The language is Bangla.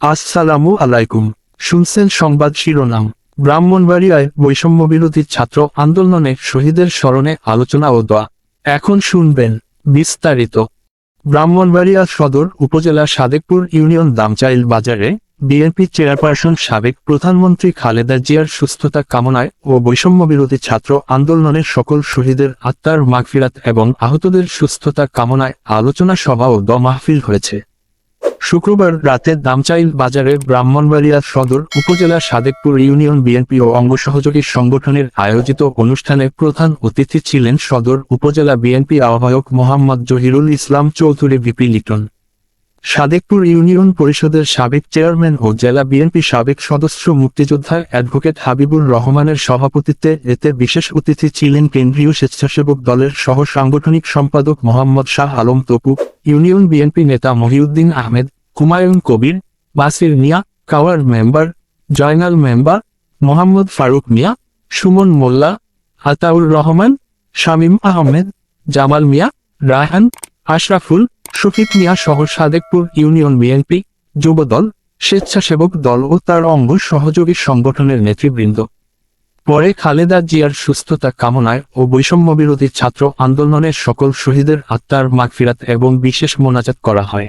আসসালামু আলাইকুম। শুনছেন সংবাদ শিরোনাম। ব্রাহ্মণবাড়িয়ায় বৈষম্য বিরোধী ছাত্র আন্দোলনে শহীদের স্মরণে আলোচনা ও দোয়া। এখন শুনবেন বিস্তারিত। ব্রাহ্মণবাড়িয়া সদর উপজেলা সাদেকপুর ইউনিয়ন দামচাইল বাজারে বিএনপি চেয়ারপারসন সাবেক প্রধানমন্ত্রী খালেদা জিয়ার সুস্থতা কামনায় ও বৈষম্য বিরোধী ছাত্র আন্দোলনের সকল শহীদের আত্মার মাগফিরাত এবং আহতদের সুস্থতা কামনায় আলোচনা সভা ও দ মাহফিল হয়েছে। শুক্রবার রাতে দামচাইল বাজারে ব্রাহ্মণবাড়িয়া সদর উপজেলা সাদেকপুর ইউনিয়ন বিএনপি ও অঙ্গ সহযোগী সংগঠনের আয়োজিত অনুষ্ঠানে প্রধান অতিথি ছিলেন সদর উপজেলা বিএনপি আহ্বায়ক মোহাম্মদ জহিরুল ইসলাম চৌধুরী বিপি লিটন। সাদেকপুর ইউনিয়ন পরিষদের সাবেক চেয়ারম্যান ও জেলা বিএনপি সাবেক সদস্য মুক্তিযোদ্ধা অ্যাডভোকেট হাবিবুর রহমানের সভাপতিত্বে এতে বিশেষ অতিথি ছিলেন কেন্দ্রীয় স্বেচ্ছাসেবক দলের সহ সাংগঠনিক সম্পাদক মোহাম্মদ শাহ আলম তপু, ইউনিয়ন বিএনপি নেতা মহিউদ্দিন আহমেদ হুমায়ুন কবির, বাসির মিয়া, কাওয়ার মেম্বার, জয়নাল মেম্বার, মোহাম্মদ ফারুক মিয়া, সুমন মোল্লা, আতাউর রহমান, শামীম আহমেদ, জামাল মিয়া, রায়হান, আশরাফুল, শফিক মিয়া সহ সাদেকপুর ইউনিয়ন বিএনপি, যুবদল, স্বেচ্ছাসেবক দল ও তার অঙ্গ সহযোগী সংগঠনের নেতৃবৃন্দ। পরে খালেদা জিয়ার সুস্থতা কামনায় ও বৈষম্য বিরোধী ছাত্র আন্দোলনের সকল শহীদের আত্মার মাগফিরাত এবং বিশেষ মোনাজাত করা হয়।